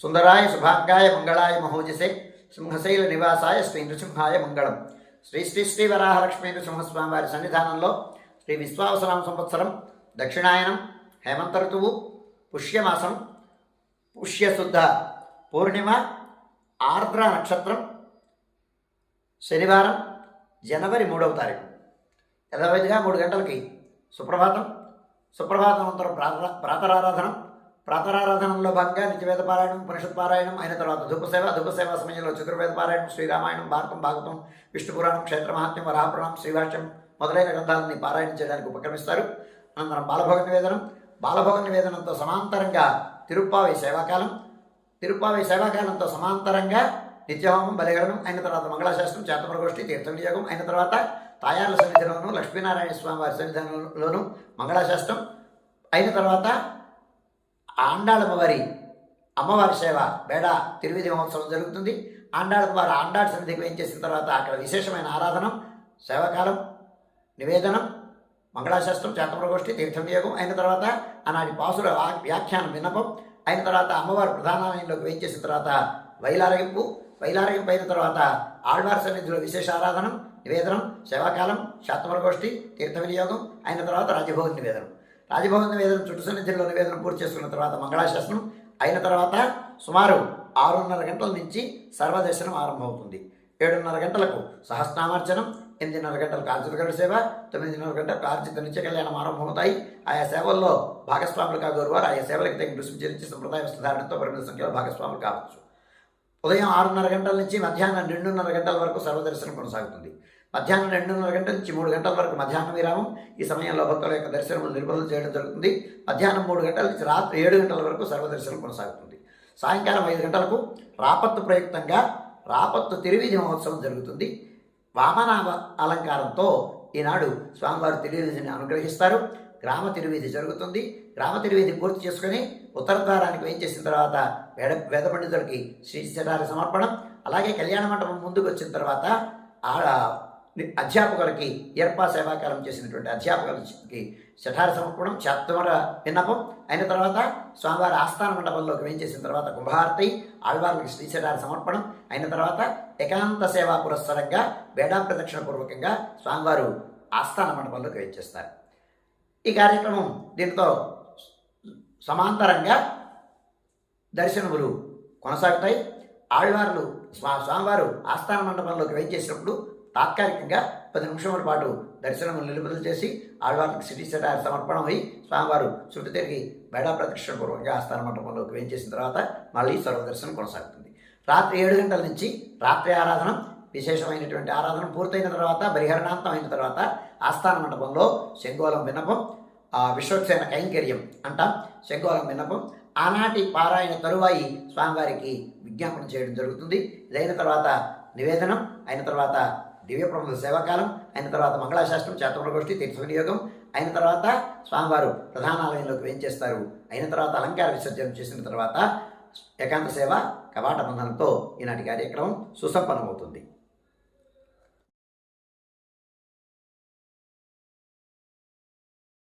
సుందరాయ శుభాంగాయ మంగళాయ మహోజసే సింహశైల నివాసాయ శ్రీ నృసింహాయ మంగళం. శ్రీ శ్రీ శ్రీ వరాహలక్ష్మీ నృసింహస్వామి వారి సన్నిధానంలో శ్రీ విశ్వావసనామ సంవత్సరం దక్షిణాయనం హేమంత ఋతువు పుష్యమాసం పుష్యశుద్ధ పూర్ణిమ ఆర్ద్ర నక్షత్రం శనివారం జనవరి మూడవ తారీఖు. యథావిధిగా మూడు గంటలకి సుప్రభాతం. సుప్రభాతానంతరం ప్రాత ప్రాతరారాధనం ప్రాతరారాధనంలో భాగంగా నిత్యవేద పారాయణం ఉపనిషత్ పారాయణం అయిన తర్వాత ధూపసేవ ధూపసేవ సమయంలో చతుర్వేద పారాయణం శ్రీరామాయణం భారతం భాగవతం విష్ణు పురాణం క్షేత్ర మహాత్మ్యం వరాపురాణం శ్రీభాష్యం మొదలైన గ్రంథాలని పారాయణం చేయడానికి ఉపక్రమిస్తారు. అనంతరం బాలభోగ నివేదనం. బాలభోగ నివేదనంతో సమాంతరంగా తిరుప్పావి సేవాకాలం. తిరుప్పావి సేవాకాలంతో సమాంతరంగా నిత్యహోమం బలిగరణం అయిన తర్వాత మంగళాశాస్త్రం చేతమరగోష్ఠి తీర్థ వినియోగం అయిన తర్వాత తాయార్ల సన్నిధిలోను లక్ష్మీనారాయణ స్వామి వారి సన్నిధానంలోను మంగళాశాస్త్రం అయిన తర్వాత ఆండాళమ్మవారి అమ్మవారి సేవ బేడ తిరువిధి మహోత్సవం జరుగుతుంది. ఆండాళమ్మవారి ఆండాడు సన్నిధికి వేయించేసిన తర్వాత అక్కడ విశేషమైన ఆరాధనం సేవకాలం నివేదనం మంగళాశాస్త్రం చేతప్రగోష్ఠి తీర్థ వినియోగం అయిన తర్వాత ఆనాటి పాసుల వా- వ్యాఖ్యానం విన్నపం అయిన తర్వాత అమ్మవారి ప్రధానాలయంలోకి వేయించేసిన తర్వాత వైలారగింపు వైలారగింపు అయిన తర్వాత ఆళ్వారి సన్నిధిలో విశేష ఆరాధనం నివేదనం సేవాకాలం శాతమరగోష్ఠి తీర్థ వినియోగం అయిన తర్వాత రాజభోగ నివేదనం. రాజభవన నివేదన చుట్టు సన్నిధిలో నివేదన పూర్తి చేసుకున్న తర్వాత మంగళాశాసనం అయిన తర్వాత సుమారు ఆరున్నర గంటల నుంచి సర్వదర్శనం ఆరంభమవుతుంది. ఏడున్నర గంటలకు సహస్నామార్చనం ఎనిమిదిన్నర గంటలకు ఆర్జితగడ సేవ తొమ్మిదిన్నర గంటలకు ఆర్జిత నిత్య కళ్యాణం ఆరంభమవుతాయి. ఆయా సేవల్లో భాగస్వాములు కాగోరువారు ఆయా సేవలకు తగిన రుసుము చెల్లించి సంప్రదాయ వస్త్రధారణతో పరిమిత సంఖ్యలో భాగస్వాములు కావచ్చు. ఉదయం ఆరున్నర గంటల నుంచి మధ్యాహ్నం రెండున్నర గంటల వరకు సర్వదర్శనం కొనసాగుతుంది. మధ్యాహ్నం రెండున్నర గంటల నుంచి మూడు గంటల వరకు మధ్యాహ్నం విరామం. ఈ సమయంలో భక్తుల యొక్క దర్శనము నిర్బంధం చేయడం జరుగుతుంది. మధ్యాహ్నం మూడు గంటల నుంచి రాత్రి ఏడు గంటల వరకు సర్వదర్శనం కొనసాగుతుంది. సాయంకాలం ఐదు గంటలకు రాపత్తు ప్రయుక్తంగా రాపత్తు తిరువిధి మహోత్సవం జరుగుతుంది. వామనామ అలంకారంతో ఈనాడు స్వామివారు తిరువిధిని అనుగ్రహిస్తారు. గ్రామ తిరువీధి జరుగుతుంది. గ్రామ తిరువీధి పూర్తి చేసుకుని ఉత్తర ద్వారానికి వేయించేసిన తర్వాత వేద వేద పండితులకి శ్రీ సమర్పణం. అలాగే కళ్యాణ మండపం ముందుకు వచ్చిన తర్వాత ఆ అధ్యాపకులకి ఏర్పా సేవాకాలం చేసినటువంటి అధ్యాపకులకి శఠార సమర్పణం చాత్వర విన్నపం. అయిన తర్వాత స్వామివారి ఆస్థాన మండపంలోకి వేయించేసిన తర్వాత కుంభారతి ఆళ్వార్లకి శ్రీ శఠార సమర్పణం. అయిన తర్వాత ఏకాంత సేవా పురస్సరంగా వేడా ప్రదక్షిణ పూర్వకంగా స్వామివారు ఆస్థాన మండపంలోకి వేయించేస్తారు ఈ కార్యక్రమం దీంతో సమాంతరంగా దర్శనములు కొనసాగుతాయి. ఆళ్వార్లు స్వా స్వామివారు ఆస్థాన మండపంలోకి వేయించేసినప్పుడు తాత్కాలికంగా పది నిమిషముల పాటు దర్శనం నిలుపుదల చేసి ఆళ్వార్లకు సిటీ సెటార్ సమర్పణం అయి స్వామివారు చుట్టూ తిరిగి బేడా ప్రదక్షిణ పూర్వకంగా ఆస్థాన మండపంలోకి వేయించేసిన తర్వాత మళ్ళీ సర్వదర్శనం కొనసాగుతుంది. రాత్రి ఏడు గంటల నుంచి రాత్రి ఆరాధన విశేషమైనటువంటి ఆరాధన పూర్తయిన తర్వాత బరిహరణాంతం అయిన తర్వాత ఆస్థాన మండపంలో శంగోళం విన్నపం విశ్వక్సేన కైంకర్యం అంటాం శంగోళం విన్నపం. ఆనాటి పారాయణ తరువాయి స్వామివారికి విజ్ఞాపన చేయడం జరుగుతుంది. ఇదైన తర్వాత నివేదనం అయిన తర్వాత దివ్య ప్రబంధ సేవాకాలం అయిన తర్వాత మంగళాశాస్త్రం చేతమరగోష్ఠి తీర్థ వినియోగం అయిన తర్వాత స్వామివారు ప్రధానాలయంలోకి వేయించేస్తారు. అయిన తర్వాత అలంకార విసర్జన చేసిన తర్వాత ఏకాంత సేవ కవాట బంధనంతో ఈనాటి కార్యక్రమం సుసంపన్నమవుతుంది.